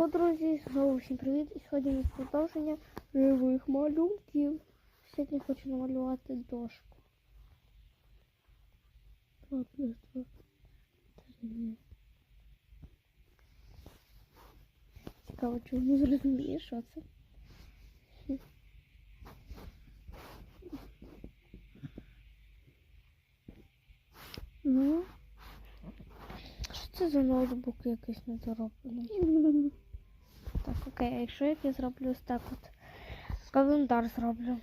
О, друзі, знову всім привіт! І сьогодні у продовження живих малюнків. Сьогодні хочу намалювати дошку. Два плюс два. Три. Цікаво, чому не зрозуміє, що це. Ну, що це за ноутбук якийсь недороблений? Так, окей, а якщо як я зроблю ось так от календар зроблю.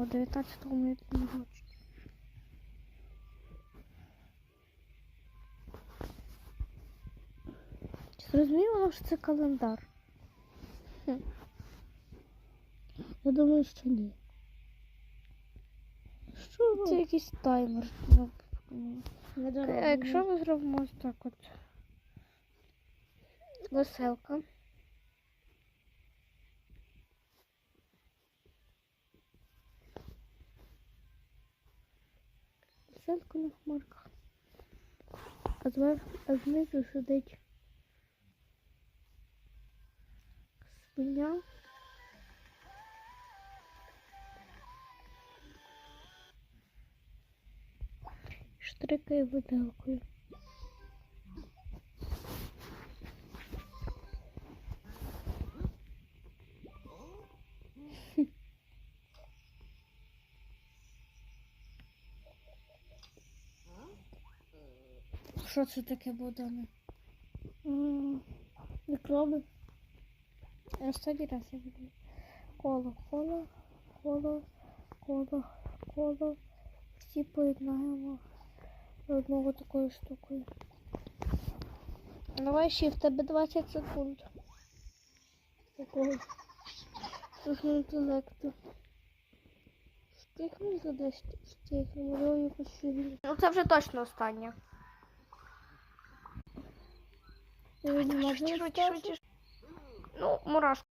О 19 мені день народження. Чи зрозуміло, що це календар? Хм. Я думаю, що ні. Що? Це якийсь таймер. А якщо ми зробимо ось так от веселка. Веселка на хмарках. А зверху, а знизу сидить свиня. Штрикає виделкою. Що це таке Богдане? Мікроби. Останній раз я буду. Коло, коло, коло, коло, коло. Всі поєднаємо одного такою штукою. Давай ще в тебе 20 секунд. Такого інтелекту. Стихну за 10 стих, намалюю якусь фігню. Ну це вже точно останнє. Швидше, швидше, швидше. Ну, мурашку.